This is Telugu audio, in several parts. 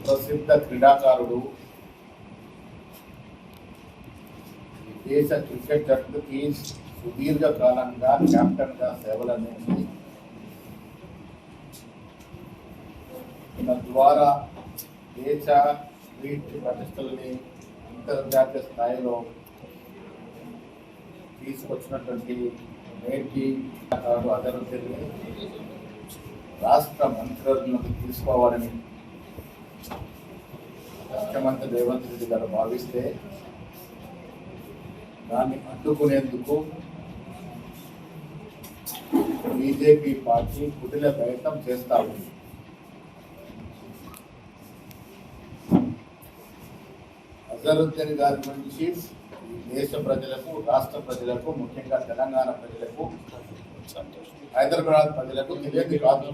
ప్రసిద్ధ క్రీడాకారుడు. దేశ క్రికెట్ జట్టుకి సుదీర్ఘ కాలంగా కెప్టెన్గా సేవలందించి ద్వారా దేశ క్రీట్ ప్రతిష్టలని అంతర్జాతీయ స్థాయిలో తీసుకొచ్చినటువంటి నేటి క్రీడాకారుడు రాష్ట్ర మంత్రులను తీసుకోవాలని ముఖ్యమంత్రి రేవంత్ రెడ్డి గారు భావిస్తే దాన్ని అడ్డుకునేందుకు బీజేపీ పార్టీ కుటిల ప్రయత్నం చేస్తా ఉంది. అజరుద్దీన్ గారి గురించి దేశ ప్రజలకు రాష్ట్ర ప్రజలకు ముఖ్యంగా తెలంగాణ ప్రజలకు హైదరాబాద్ ప్రజలకు తెలియదు కాదు.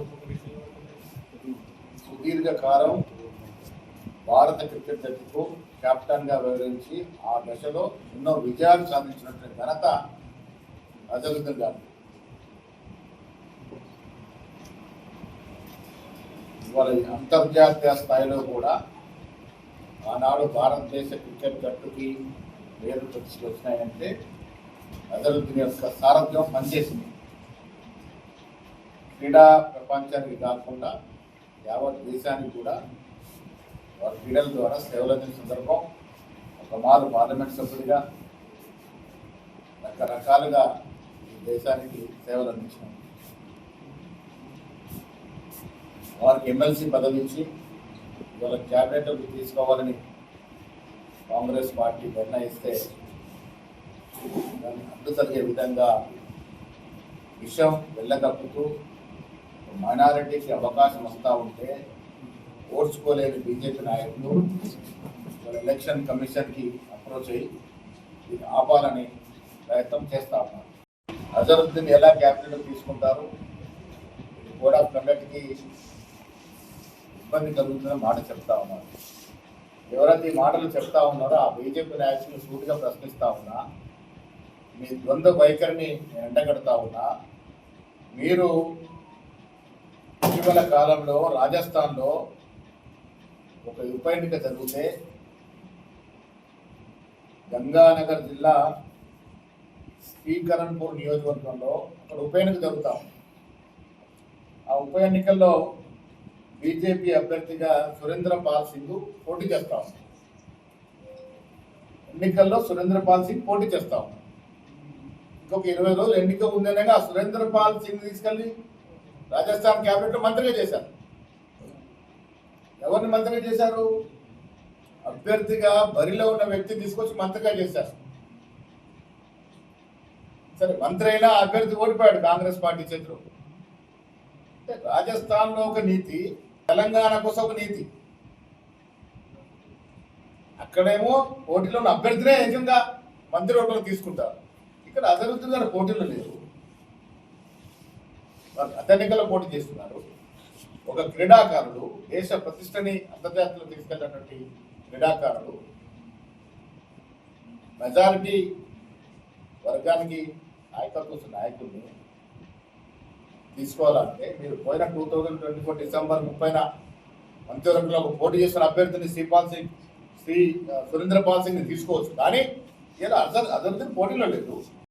సుదీర్ఘ కాలం భారత క్రికెట్ జట్టుకు కెప్టెన్గా వివరించి ఆ దశలో ఎన్నో విజయాలు సాధించినటువంటి ఘనత అజరుద్దీన్ గారు ఇవాళ అంతర్జాతీయ స్థాయిలో కూడా ఆనాడు భారతదేశ క్రికెట్ జట్టుకి పేరు ప్రతిష్టలు వచ్చినాయంటే అజరుద్దీన్ యొక్క సారథ్యం పనిచేసింది. క్రీడా ప్రపంచానికి కాకుండా యావత్ దేశానికి కూడా వారి క్రీడల ద్వారా సేవలు అందించిన సందర్భం ఒక మారు పార్లమెంట్ సభ్యుడిగా రకరకాలుగా ఈ దేశానికి సేవలు అందించాం వారికి ఎమ్మెల్సీ పదవి ఇచ్చి ఇవాళ క్యాబినెట్ తీసుకోవాలని కాంగ్రెస్ పార్టీ నిర్ణయిస్తే దాన్ని అడ్డు జరిగే విధంగా విషయం వెళ్ళగప్పుతూ మైనారిటీకి అవకాశం వస్తూ ఉంటే ఓడ్చుకోలేని బీజేపీ నాయకులు ఎలక్షన్ కమిషన్కి అప్రోచ్ అయ్యి దీన్ని ఆపాలని ప్రయత్నం చేస్తా ఉన్నారు. అజరుద్దీన్ ఎలా క్యాబినెట్ తీసుకుంటారు? ఇది కోడ్ ఆఫ్ కండక్ట్కి ఇబ్బంది కలుగుతుందని మాట చెప్తా ఉన్నారు. ఎవరైతే ఈ మాటలు చెప్తా ఉన్నారో ఆ బీజేపీ నాయకులు సూటిగా ప్రశ్నిస్తా ఉన్నా మీ ద్వంద్వ వైఖరిని నేను ఎండగడతా ఉన్నా మీరు ఇటీవల కాలంలో రాజస్థాన్లో ఒక ఉప ఎన్నిక జరిగితే గంగానగర్ జిల్లా శ్రీకరణ్పూర్ నియోజకవర్గంలో అక్కడ ఉప ఎన్నిక జరుగుతాం. ఆ ఉప ఎన్నికల్లో బీజేపీ అభ్యర్థిగా సురేంద్ర పాల్ సింగ్ పోటీ చేస్తాం. ఎన్నికల్లో సురేంద్ర పాల్ సింగ్ పోటీ చేస్తాం. ఇంకొక ఇరవై రోజులు ఎన్నిక ఉందనగా సురేంద్ర పాల్ సింగ్ తీసుకెళ్ళి రాజస్థాన్ క్యాబినెట్ మంత్రిగా చేశారు. ఎవరిని మంత్రిగా చేశారు? అభ్యర్థిగా బరిలో ఉన్న వ్యక్తి తీసుకొచ్చి మంత్రిగా చేశారు. సరే మంత్రి అయినా అభ్యర్థి ఓడిపోయాడు కాంగ్రెస్ పార్టీ చేతిలో. రాజస్థాన్లో ఒక నీతి తెలంగాణ కోసం ఒక నీతి. అక్కడేమో పోటీలో ఉన్న అభ్యర్థినే నిజంగా మంత్రి ఓట్లు తీసుకుంటారు. ఇక్కడ అజరుద్దీన్ గారు పోటీలో లేరు వాళ్ళు గత పోటీ చేస్తున్నారు. ఒక క్రీడాకారుడు దేశ ప్రతిష్టని అంతర్జాతీయంలో తీసుకెళ్ళినటువంటి క్రీడాకారుడు మెజారిటీ వర్గానికి నాయకత్వ నాయకుడిని తీసుకోవాలంటే మీరు పోయిన two thousand twenty four December ముప్పైన మంత్రివర్గంలో ఒక పోటీ చేసిన అభ్యర్థిని శ్రీపాల్ సింగ్ శ్రీ సురేంద్రపాల్ సింగ్ని తీసుకోవచ్చు. కానీ ఇలా అజర్ అజరుద్దీన్ పోటీలో లేదు.